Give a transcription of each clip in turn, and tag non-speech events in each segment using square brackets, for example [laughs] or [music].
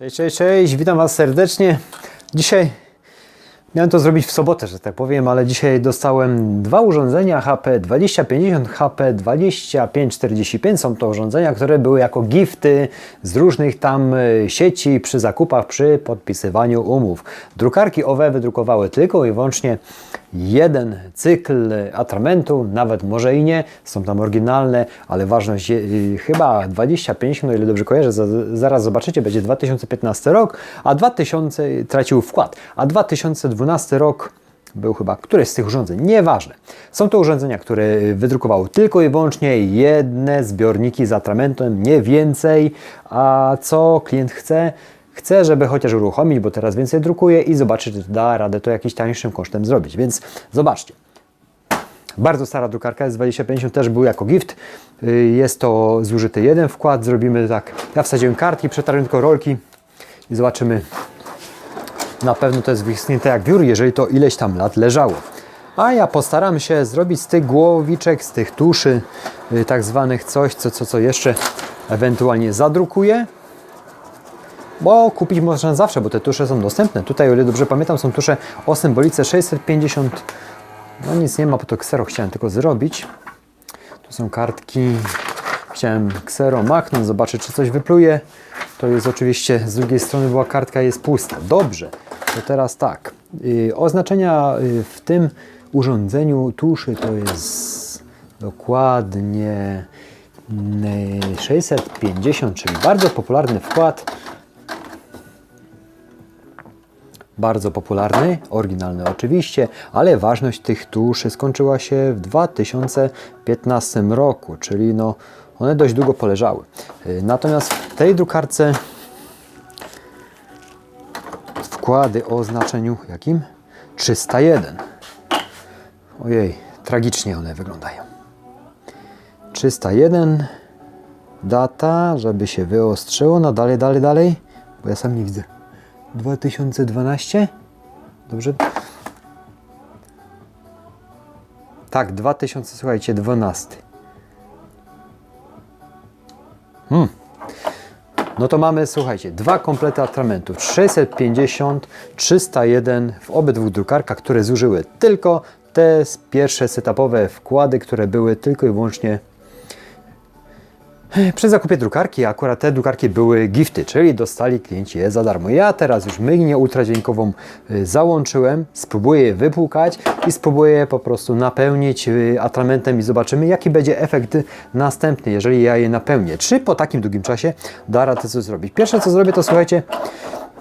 Cześć, cześć, cześć, witam Was serdecznie. Dzisiaj miałem to zrobić w sobotę, że tak powiem, ale dzisiaj dostałem dwa urządzenia HP 2050, HP 2545. Są to urządzenia, które były jako gifty z różnych tam e, sieci przy zakupach, przy podpisywaniu umów. Drukarki OWE wydrukowały tylko i wyłącznie jeden cykl atramentu, nawet może i nie, są tam oryginalne, ale ważność y, chyba 25, no ile dobrze kojarzę, za, zaraz zobaczycie, będzie 2015 rok, a 2000 tracił wkład, a 2012 rok był chyba któreś z tych urządzeń, nieważne. Są to urządzenia, które wydrukowały tylko i wyłącznie jedne zbiorniki z atramentem, nie więcej, a co klient chce, Chcę, żeby chociaż uruchomić, bo teraz więcej drukuje i zobaczyć, czy da radę to jakimś tańszym kosztem zrobić. Więc zobaczcie. Bardzo stara drukarka S2050 też był jako gift. Y, Jest to zużyty jeden wkład. Zrobimy tak. Ja wsadziłem kartki, przetarłem tylko rolki i zobaczymy. Na pewno to jest wyschnięte jak wiór, jeżeli to ileś tam lat leżało. A ja postaram się zrobić z tych głowiczek, z tych tuszy, y, tak zwanych coś, co, co, co jeszcze ewentualnie zadrukuję. Bo kupić można zawsze, bo te tusze są dostępne. Tutaj, o ile dobrze pamiętam, są tusze o symbolice 650. No nic nie ma, bo to ksero chciałem tylko zrobić. Tu są kartki. Chciałem ksero machnąć, zobaczyć, czy coś wypluje. To jest oczywiście, z drugiej strony była kartka, jest pusta. Dobrze, to teraz tak. Yy, oznaczenia yy, w tym urządzeniu tuszy to jest dokładnie yy, 650, czyli bardzo popularny wkład. Bardzo popularny, oryginalny oczywiście, ale ważność tych tuszy skończyła się w 2015 roku, czyli no one dość długo poleżały. Y, Natomiast w tej drukarce wkłady o oznaczeniu jakim? 301. Ojej, tragicznie one wyglądają. 301 data, żeby się wyostrzyło. No dalej, dalej, dalej, bo ja sam nie widzę. 2012? Dobrze? Tak, 2000, słuchajcie, 12. Hmm. No to mamy, słuchajcie, dwa komplety atramentów. 650, 301 w obydwu drukarkach, które zużyły tylko te pierwsze setupowe wkłady, które były tylko i wyłącznie przy zakupie drukarki akurat te drukarki były gifty, czyli dostali klienci je za darmo. Ja teraz już myjnię ultradźwiękową y, załączyłem, spróbuję je wypłukać i spróbuję po prostu napełnić y, atramentem i zobaczymy jaki będzie efekt następny, jeżeli ja je napełnię. Czy po takim długim czasie da radę coś zrobić. Pierwsze co zrobię to słuchajcie,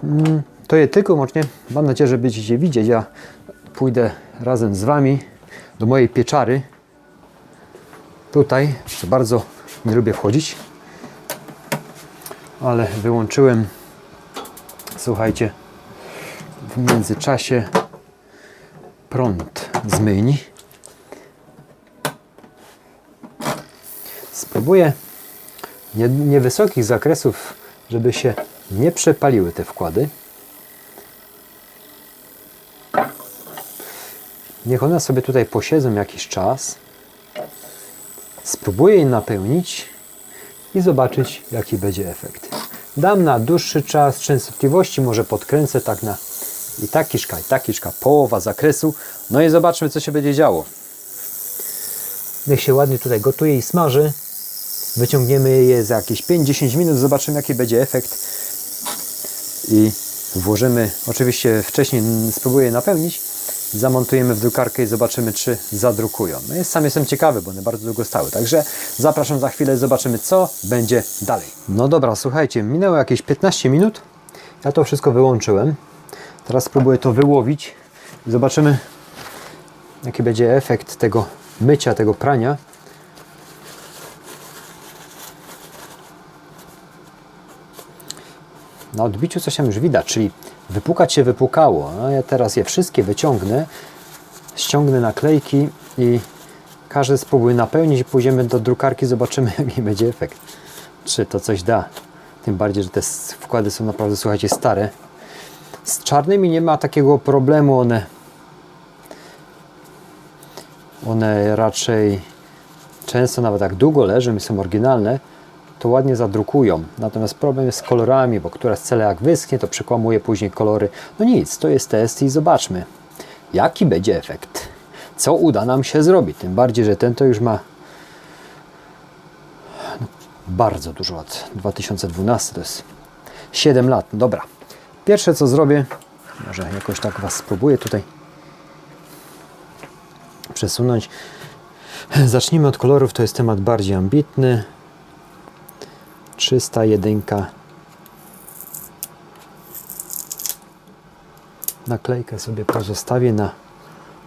mm, to je tylko i wyłącznie, mam nadzieję, że będziecie widzieć, ja pójdę razem z Wami do mojej pieczary. Tutaj, co bardzo nie lubię wchodzić, ale wyłączyłem, słuchajcie, w międzyczasie prąd z myjni. Spróbuję nie- niewysokich zakresów, żeby się nie przepaliły te wkłady. Niech one sobie tutaj posiedzą jakiś czas. Spróbuję je napełnić i zobaczyć, jaki będzie efekt. Dam na dłuższy czas częstotliwości, może podkręcę tak na i tak kiszka, i kiszka, połowa zakresu. No i zobaczmy, co się będzie działo. Niech się ładnie tutaj gotuje i smaży. Wyciągniemy je za jakieś 5-10 minut, zobaczymy, jaki będzie efekt. I włożymy, oczywiście wcześniej spróbuję napełnić, zamontujemy w drukarkę i zobaczymy, czy zadrukują. No jest, sam jestem ciekawy, bo one bardzo długo stały. Także zapraszam za chwilę, zobaczymy, co będzie dalej. No dobra, słuchajcie, minęło jakieś 15 minut. Ja to wszystko wyłączyłem. Teraz spróbuję to wyłowić zobaczymy, jaki będzie efekt tego mycia, tego prania. Na odbiciu coś tam już widać, czyli wypukać się wypukało. No ja teraz je wszystkie wyciągnę, ściągnę naklejki i każdy spróbuję napełnić i pójdziemy do drukarki, zobaczymy [laughs] jaki będzie efekt. Czy to coś da. Tym bardziej, że te wkłady są naprawdę, słuchajcie, stare. Z czarnymi nie ma takiego problemu, one one raczej często nawet tak długo leżą i są oryginalne, to ładnie zadrukują. Natomiast problem jest z kolorami, bo która z cele jak wyschnie, to przekłamuje później kolory. No nic, to jest test i zobaczmy, jaki będzie efekt. Co uda nam się zrobić. Tym bardziej, że ten to już ma no, bardzo dużo lat. 2012 to jest 7 lat. No Dobra. Pierwsze co zrobię, może jakoś tak Was spróbuję tutaj przesunąć. Zacznijmy od kolorów, to jest temat bardziej ambitny. 301. Naklejkę sobie pozostawię na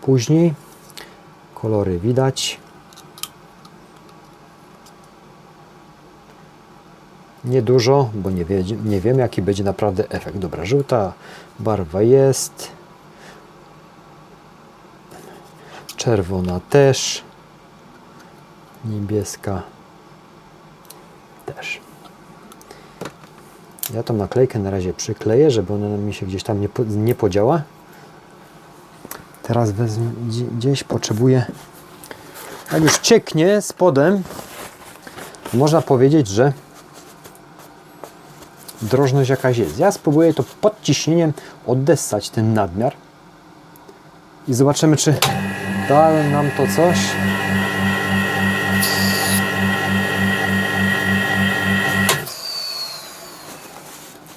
później. Kolory widać. Niedużo, bo nie, wie, nie wiem jaki będzie naprawdę efekt. Dobra, żółta barwa jest. Czerwona też. Niebieska też. Ja tą naklejkę na razie przykleję, żeby ona mi się gdzieś tam nie, nie podziała. Teraz wezmę, gdzie- gdzieś potrzebuję. Jak już cieknie spodem, można powiedzieć, że drożność jakaś jest. Ja spróbuję to pod ciśnieniem odessać ten nadmiar i zobaczymy, czy da nam to coś.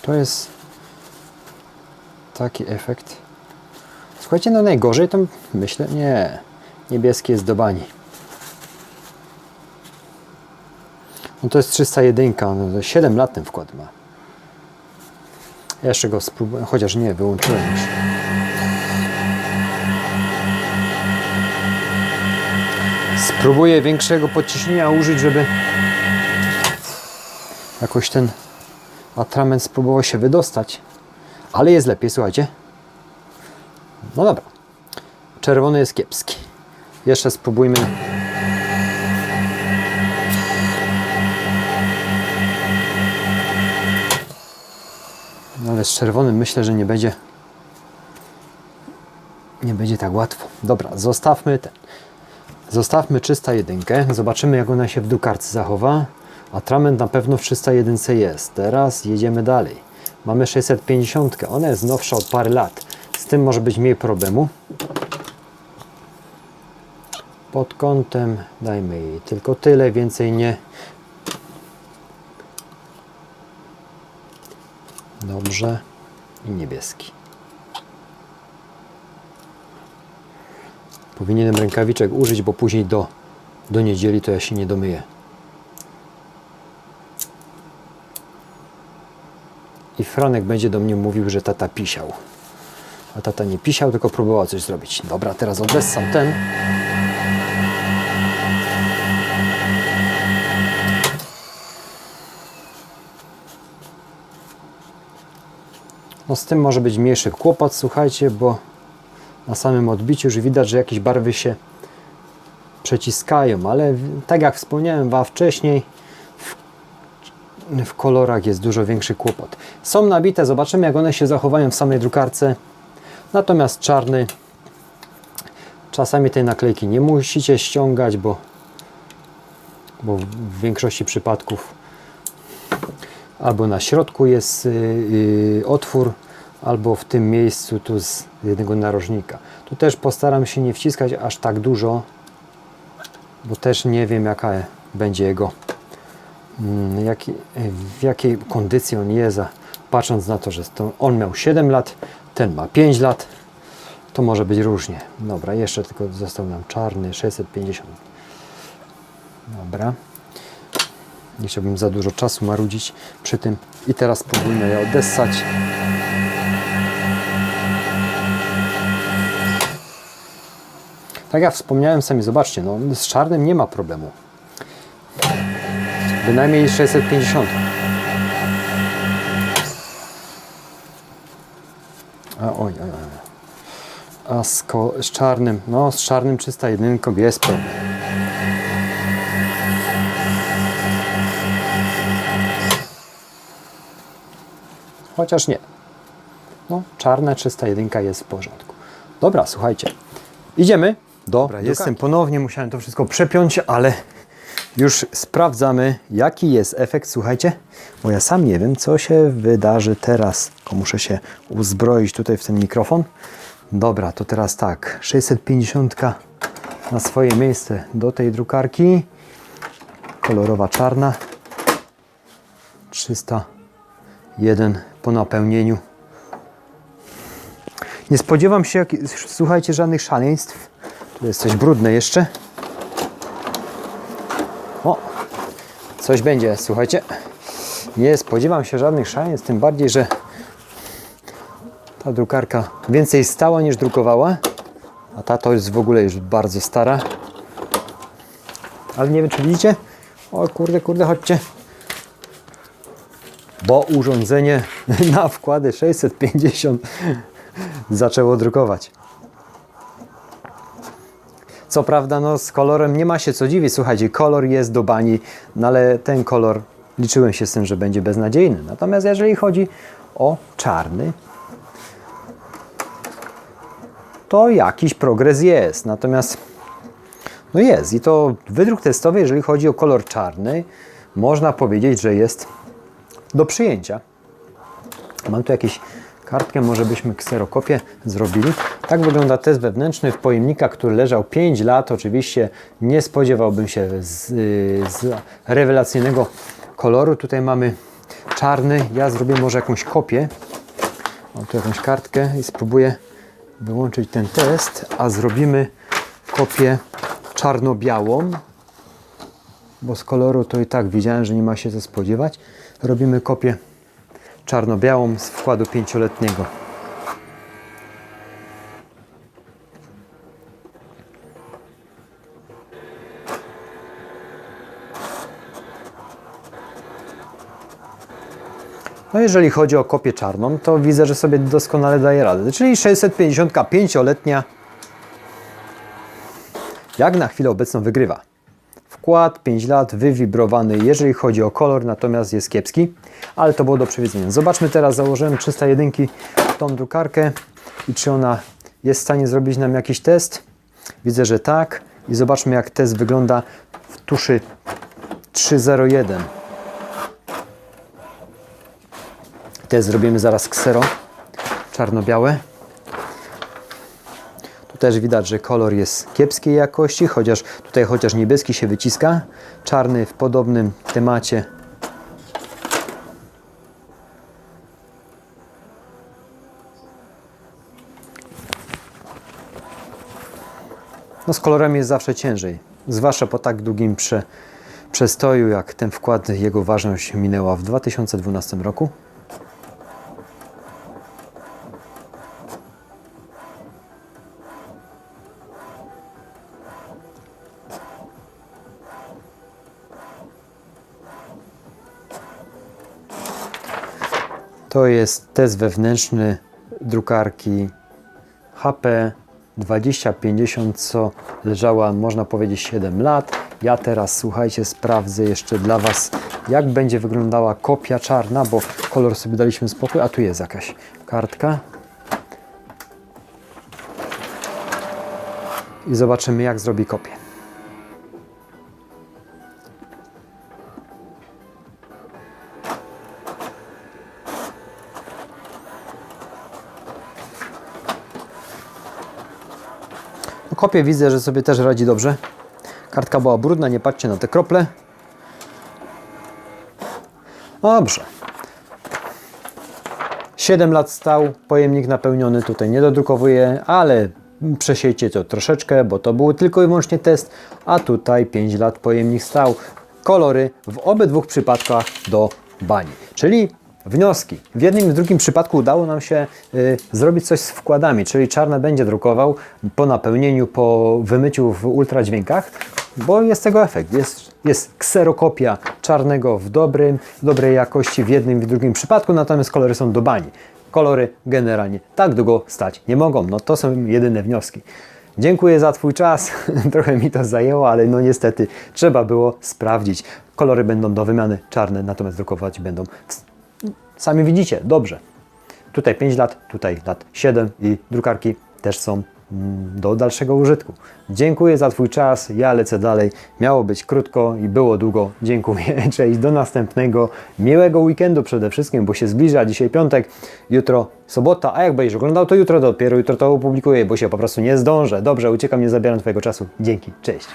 To jest taki efekt. Słuchajcie, no najgorzej to myślę, nie, niebieskie jest do bani. No to jest 301, no to 7 lat ten wkład ma. Ja jeszcze go spróbuję, chociaż nie, wyłączyłem już. Spróbuję większego podciśnienia użyć, żeby jakoś ten atrament spróbował się wydostać. Ale jest lepiej, słuchajcie. No dobra. Czerwony jest kiepski. Jeszcze spróbujmy. No ale z czerwonym myślę, że nie będzie nie będzie tak łatwo. Dobra, zostawmy ten. Zostawmy 301. Zobaczymy jak ona się w drukarce zachowa. Atrament na pewno w 301 jest. Teraz jedziemy dalej. Mamy 650. Ona jest nowsza od parę lat. Z tym może być mniej problemu. Pod kątem dajmy jej tylko tyle, więcej nie. Dobrze. I niebieski. Powinienem rękawiczek użyć, bo później do, do niedzieli to ja się nie domyję. I Franek będzie do mnie mówił, że tata pisiał. A tata nie pisiał, tylko próbował coś zrobić. Dobra, teraz odessam ten. No z tym może być mniejszy kłopot, słuchajcie, bo na samym odbiciu już widać, że jakieś barwy się przeciskają, ale tak jak wspomniałem Wam wcześniej, w kolorach jest dużo większy kłopot. Są nabite, zobaczymy jak one się zachowają w samej drukarce. Natomiast czarny, czasami tej naklejki nie musicie ściągać, bo, bo w większości przypadków albo na środku jest y, y, otwór, albo w tym miejscu tu z jednego narożnika. Tu też postaram się nie wciskać aż tak dużo, bo też nie wiem jaka będzie jego, jaki, w jakiej kondycji on jest, patrząc na to, że to on miał 7 lat, ten ma 5 lat, to może być różnie. Dobra, jeszcze tylko został nam czarny 650. Dobra. Nie chciałbym za dużo czasu marudzić przy tym. I teraz spróbujmy je odessać. Tak jak wspomniałem, sami zobaczcie, no, z czarnym nie ma problemu. Bynajmniej 650. A oj, oj, oj. A z, ko- z czarnym, no z czarnym 301 jest problem. Chociaż nie. No, czarne 301 jest w porządku. Dobra, słuchajcie. Idziemy do. Dobra, jestem ponownie, musiałem to wszystko przepiąć, ale Już sprawdzamy, jaki jest efekt. Słuchajcie, bo ja sam nie wiem, co się wydarzy teraz. Tylko muszę się uzbroić tutaj w ten mikrofon. Dobra, to teraz tak. 650 na swoje miejsce do tej drukarki. Kolorowa czarna. 301 po napełnieniu. Nie spodziewam się, jak- słuchajcie, żadnych szaleństw. Tu jest coś brudne jeszcze. Coś będzie, słuchajcie. Nie spodziewam się żadnych szaleństw, tym bardziej, że ta drukarka więcej stała niż drukowała. A ta to jest w ogóle już bardzo stara. Ale nie wiem, czy widzicie? O kurde, kurde, chodźcie. Bo urządzenie [laughs] na wkłady 650 zaczęło drukować. Co prawda, no z kolorem nie ma się co dziwić. Słuchajcie, kolor jest do bani, no ale ten kolor liczyłem się z tym, że będzie beznadziejny. Natomiast jeżeli chodzi o czarny, to jakiś progres jest. Natomiast no jest i to wydruk testowy, jeżeli chodzi o kolor czarny, można powiedzieć, że jest do przyjęcia. Mam tu jakieś kartkę, może byśmy kserokopię zrobili. Tak wygląda test wewnętrzny w pojemnika, który leżał 5 lat. Oczywiście nie spodziewałbym się z, z rewelacyjnego koloru. Tutaj mamy czarny. Ja zrobię może jakąś kopię. Mam tu jakąś kartkę i spróbuję wyłączyć ten test, a zrobimy kopię czarno-białą, bo z koloru to i tak widziałem, że nie ma się co spodziewać. Robimy kopię czarno-białą z wkładu pięcioletniego. No jeżeli chodzi o kopię czarną, to widzę, że sobie doskonale daje radę. Czyli 655-letnia jak na chwilę obecną wygrywa. Wkład 5 lat, wywibrowany, jeżeli chodzi o kolor, natomiast jest kiepski, ale to było do przewidzenia. Zobaczmy teraz, założyłem 301 w tą drukarkę i czy ona jest w stanie zrobić nam jakiś test. Widzę, że tak i zobaczmy jak test wygląda w tuszy 301. Test zrobimy zaraz ksero, czarno-białe. Też widać, że kolor jest kiepskiej jakości, chociaż tutaj chociaż niebieski się wyciska. Czarny w podobnym temacie. No z kolorem jest zawsze ciężej, zwłaszcza po tak długim prze, przestoju, jak ten wkład, jego ważność minęła w 2012 roku. To jest test wewnętrzny drukarki HP 2050, co leżała, można powiedzieć, 7 lat. Ja teraz, słuchajcie, sprawdzę jeszcze dla Was, jak będzie wyglądała kopia czarna, bo kolor sobie daliśmy spokój, a tu jest jakaś kartka. I zobaczymy, jak zrobi kopię. Kopię widzę, że sobie też radzi dobrze. Kartka była brudna, nie patrzcie na te krople. Dobrze. 7 lat stał, pojemnik napełniony, tutaj nie dodrukowuję, ale przesiejcie to troszeczkę, bo to był tylko i wyłącznie test, a tutaj 5 lat pojemnik stał. Kolory w obydwu przypadkach do bani. Czyli wnioski. W jednym i drugim przypadku udało nam się y, zrobić coś z wkładami, czyli czarne będzie drukował po napełnieniu, po wymyciu w ultradźwiękach, bo jest tego efekt. Jest, jest kserokopia czarnego w dobrym, dobrej jakości w jednym i drugim przypadku, natomiast kolory są do bani. Kolory generalnie tak długo stać nie mogą. No to są jedyne wnioski. Dziękuję za Twój czas. [laughs] Trochę mi to zajęło, ale no niestety trzeba było sprawdzić. Kolory będą do wymiany czarne, natomiast drukować będą Sami widzicie, dobrze. Tutaj 5 lat, tutaj lat 7 i drukarki też są mm, do dalszego użytku. Dziękuję za Twój czas, ja lecę dalej. Miało być krótko i było długo. Dziękuję, [laughs] cześć, do następnego. Miłego weekendu przede wszystkim, bo się zbliża. Dzisiaj piątek, jutro sobota, a jak będziesz oglądał, to jutro dopiero jutro to opublikuję, bo się po prostu nie zdążę. Dobrze, uciekam, nie zabieram Twojego czasu. Dzięki, cześć.